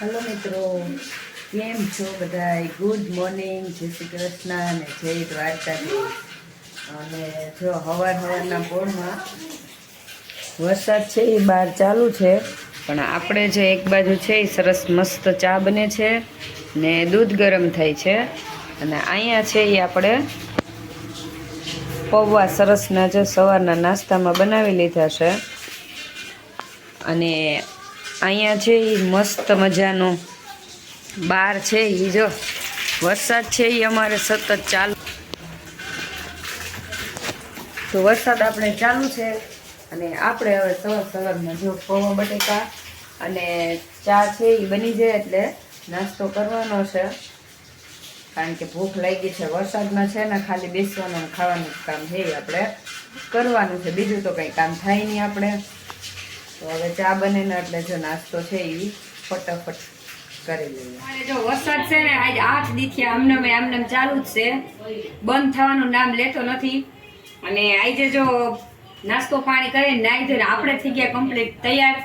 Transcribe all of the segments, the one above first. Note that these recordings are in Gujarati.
હલો મિત્રો, કેમ છો બધાય? ગુડ મોર્નિંગ જય શ્રી કૃષ્ણ અને જય દ્વારકાધીશ. અને જો હવાર હવારના પોળમાં વરસાદ છે એ બહાર ચાલુ છે, પણ આપણે જે એક બાજુ છે એ સરસ મસ્ત ચા બને છે ને દૂધ ગરમ થાય છે. અને અહીંયા છે એ આપણે પૌવા સરસના જે સવારના નાસ્તામાં બનાવી લીધા છે. અને અહીંયા છે એ મસ્ત મજાનો બાર છે એ જો. વરસાદ છે એ અમારે સતત ચાલુ. તો વરસાદ આપણે ચાલુ છે અને આપણે હવે સવાર સવારમાં જો પૌવા બટેકા અને ચા છે એ બની જાય એટલે નાસ્તો કરવાનો છે. કારણ કે ભૂખ લાગી છે, વરસાદમાં છે ને ખાલી બેસવાનું ખાવાનું કામ છે આપણે કરવાનું છે. બીજું તો કંઈ કામ થાય નહીં આપણે. તો હવે ચા બને ને એટલે જો નાસ્તો છે એ ફટાફટ કરી લઈએ. જો વરસાદ છે ને, આજ આઠ દીથી આમને મેં આમનામ ચાલુ જ છે. બંધ થવાનું નામ લેતો નથી. અને આજે જો નાસ્તો પાણી કરીને નાઈ ધોઈને આપણે થઈ ગયા કમ્પ્લીટ તૈયાર.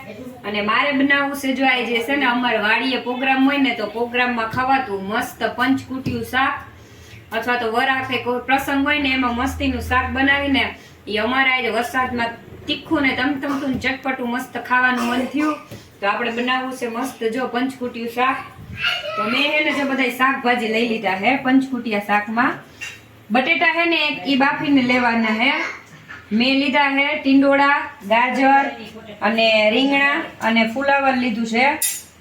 અને મારે બનાવવું છે જો આજે છે ને, અમારે વાડીએ પ્રોગ્રામ હોય ને, તો પ્રોગ્રામમાં ખાવાતું મસ્ત પંચકુટિયું શાક અથવા તો વરાખે કોઈ પ્રસંગ હોય ને, એમાં મસ્તીનું શાક બનાવીને એ અમારા આજે વરસાદમાં તીખું ને તમતમતું ચટપટું મસ્ત ખાવાનું મન થયું. તો આપણે બનાવવું છે મસ્ત જો પંચકુટિયું શાક. તો મેં હે ને જો બધા શાકભાજી લઈ લીધા હે પંચકુટિયા શાકમાં. બટેટા હે ને એ બાફીને લેવાના હે. મેં લીધા હે ટીંડોળા, ગાજર અને રીંગણા અને ફુલાવર લીધું છે.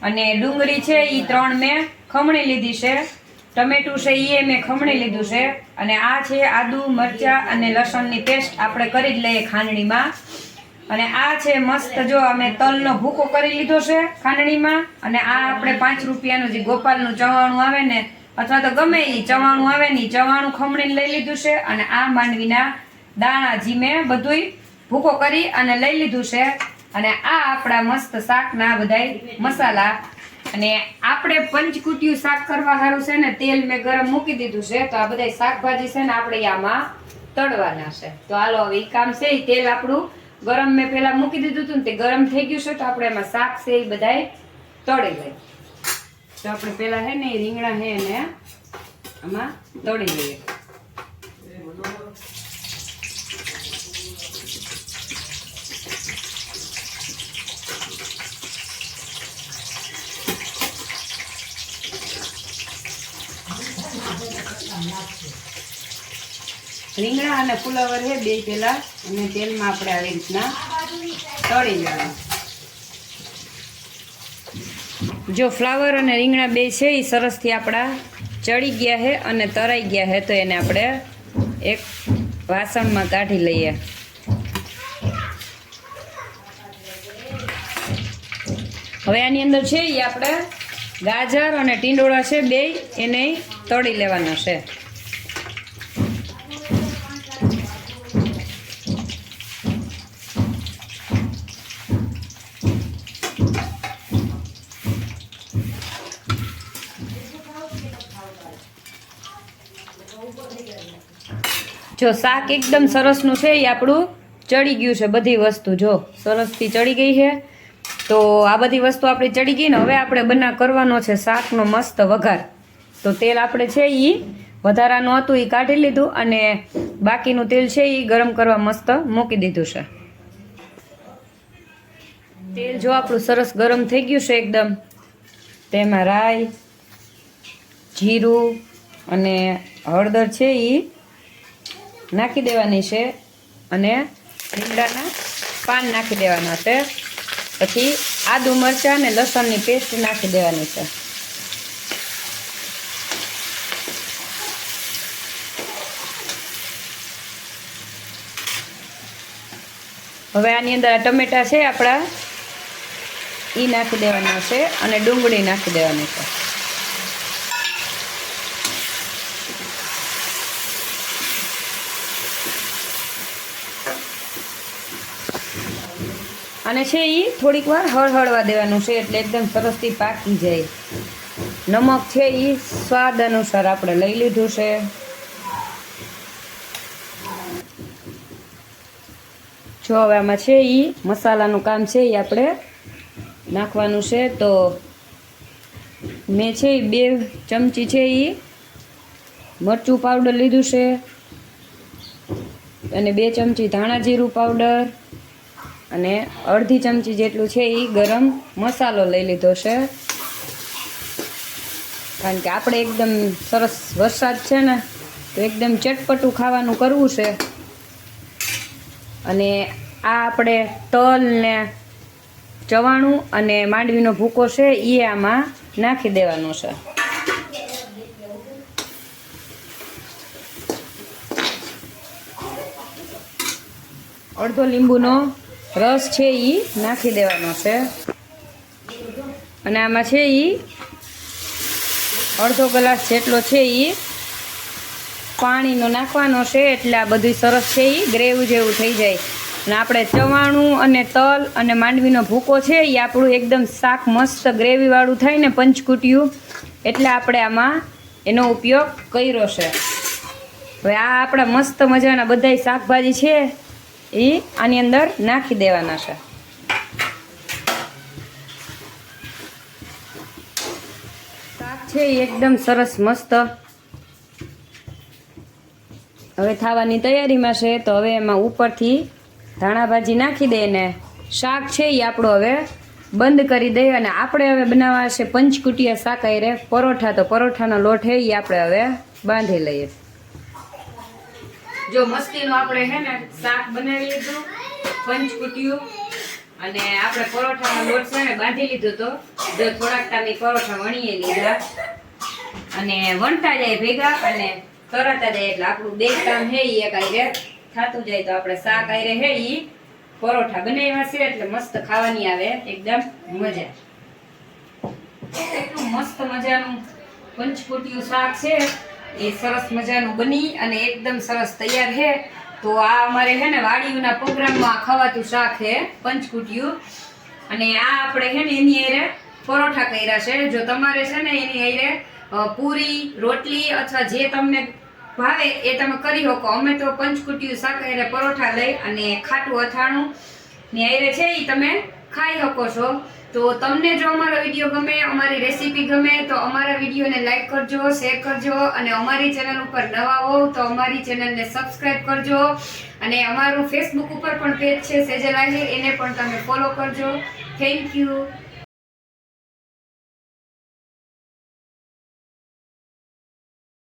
અને ડુંગળી છે એ ત્રણ મેં ખમણી લીધી છે. ટમેટું છે એ મેં ખમણી લીધું છે અને આ છે આદુ, મરચા અને લસણની પેસ્ટ આપણે કરી જ લઈએ ખાંડણીમાં. અને આ છે મસ્ત જો અમે તલનો ભૂકો કરી લીધો છે ખાંડણીમાં. અને આ આપણે પાંચ રૂપિયાનું જે ગોપાલનું ચવાણું આવે ને, અથવા તો ગમે એ ચવાણું આવે ને એ ચવાણું ખમણીને લઈ લીધું છે. અને આ માંડવીના દાણા જી મેં બધુંય ભૂકો કરી અને લઈ લીધું છે. અને આ આપણા મસ્ત શાકના બધાય મસાલા અને આપણે પંચકુટિયું શાક કરવા સારું છે ને, તેલ મેં ગરમ મૂકી દીધું છે, તો આ બધા શાકભાજી છે ને આપણે આમાં તળવાના છે. તો હાલો, હવે એ કામ છે એ તેલ આપણું ગરમ મેં પેલા મૂકી દીધું હતું ને, તે ગરમ થઈ ગયું છે, તો આપણે એમાં શાક છે એ બધાય તળી લઈએ. તો આપણે પેલા હે ને એ રીંગણા હે ને, આમાં તળી લઈએ. રીંગણા અને ફુલાવર હે, બે પેલા અને તેલમાં આપણે આવી રીતના તળી લેવા જો ફ્લાવર અને રીંગણા બે છે એ સરસથી આપણા ચડી ગયા છે અને તરાઈ ગયા છે તો એને આપણે એક વાસણમાં કાઢી લઈએ. હવે આની અંદર છે એ આપણે ગાજર અને ટીંડોળા છે, બે એને તળી લેવાના છે. જો શાક એકદમ સરસનું છે, એ આપણું ચડી ગયું છે બધી વસ્તુ. જો સરસથી ચડી ગઈ છે, તો આ બધી વસ્તુ આપણી ચડી ગઈ ને હવે આપણે બના કરવાનો છે શાકનો મસ્ત વઘાર. તો તેલ આપણે છે એ વધારાનું હતું એ કાઢી લીધું અને બાકીનું તેલ છે એ ગરમ કરવા મસ્ત મૂકી દીધું છે. તેલ જો આપણું સરસ ગરમ થઈ ગયું છે એકદમ તેમાં રાઈ, જીરું અને હળદર છે એ નાખી દેવાની છે અને લીમડાના પાન નાખી દેવાના છે. પછી આદુ મરચાં અને લસણની પેસ્ટ નાખી દેવાની છે. હવે આની અંદર આ ટમેટા છે આપણા. એ નાખી દેવાના છે અને ડુંગળી નાખી દેવાની છે. અને છે એ થોડીક વાર હળહળવા દેવાનું છે એટલે એકદમ સરસથી પાકી જાય. નમક છે એ સ્વાદ અનુસાર આપણે લઈ લીધું છે. જો હવે આમાં છે એ મસાલાનું કામ છે એ આપણે નાખવાનું છે તો મેં છે એ બે ચમચી છે એ મરચું પાવડર લીધું છે અને બે ચમચી ધાણા જીરું પાવડર અને અડધી ચમચી જેટલું છે એ ગરમ મસાલો લઈ લીધો છે. કારણ કે આપણે એકદમ સરસ વરસાદ છે ને, તો એકદમ ચટપટું ખાવાનું કરવું છે. અને આ આપણે તલ ચવાણું અને માંડવીનો ભૂકો છે એ આમાં નાખી દેવાનો છે. અડધો લીંબુનો રસ છે એ નાખી દેવાનો છે. અને આમાં છે એ અડધો ગ્લાસ જેટલો છે એ પાણીનો નાખવાનો છે એટલે આ બધું સરસ છે એ ગ્રેવ જેવું થઈ જાય. અને આપણે ચવાણું અને તલ અને માંડવીનો ભૂકો છે એ આપણું એકદમ શાક મસ્ત ગ્રેવીવાળું થાય ને પંચકુટિયું, એટલે આપણે આમાં એનો ઉપયોગ કર્યો છે. હવે આ આપણા મસ્ત મજાના બધાય શાકભાજી છે. એ આની અંદર નાખી દેવાના છે. શાક છે એકદમ સરસ મસ્ત. હવે ખાવાની તૈયારીમાં છે તો હવે એમાં ઉપરથી ધાણા ભાજી નાખી દે ને શાક છે એ આપણું હવે બંધ કરી દઈએ અને આપણે હવે બનાવવા છે પંચકુટિયા શાક રે પરોઠા તો પરોઠાનો લોટ છે એ આપણે હવે બાંધી લઈએ. જો મસ્તીનું આપણે હે ને શાક બનાવી લીધું પંચકુટિયું અને આપણે પરોઠાનો લોટ છે ને બાંધી લીધો તો, જો થોડાક ટાઈમે પરોઠા વણીએ લીધા. અને વણતા જાય ભેગા, અને તરતા જાય એટલે આપણું બે કામ હે એ એક આયરે થતું જાય તો આપણે શાક આયરે હે ઈ, પરોઠા બનાવ્યા છે એટલે મસ્ત ખાવાની આવે, એકદમ મજા. એટલું મસ્ત મજાનું પંચકુટીયું શાક છે. એ સરસ મજાનું બની અને એકદમ સરસ તૈયાર છે. તો આ અમારે છે ને વાડીઓના પ્રોગ્રામમાં ખવાતું શાક છે, પંચકુટિયું. અને આ આપણે છે ને એની અરે પરોઠા કર્યા છે. જો તમારે છે ને એની અરે પૂરી, રોટલી અથવા જે તમને ભાવે એ તમે કરી શકો. અમે તો પંચકુટિયું શાક અરે પરોઠા લઈ અને ખાટું અથાણું ની અરે છે એ તમે ખાઈ શકો છો. તો તમને જો અમારો વીડિયો ગમે, અમારી રેસીપી ગમે, તો અમારા વિડીયોને લાઈક કરજો શેર કરજો અને અમારી ચેનલ ઉપર નવા હોવ તો અમારી ચેનલને સબસ્ક્રાઇબ કરજો. અને અમારું ફેસબુક ઉપર પણ પેજ છે સેજલ આહિર, એને પણ તમે ફોલો કરજો. Thank you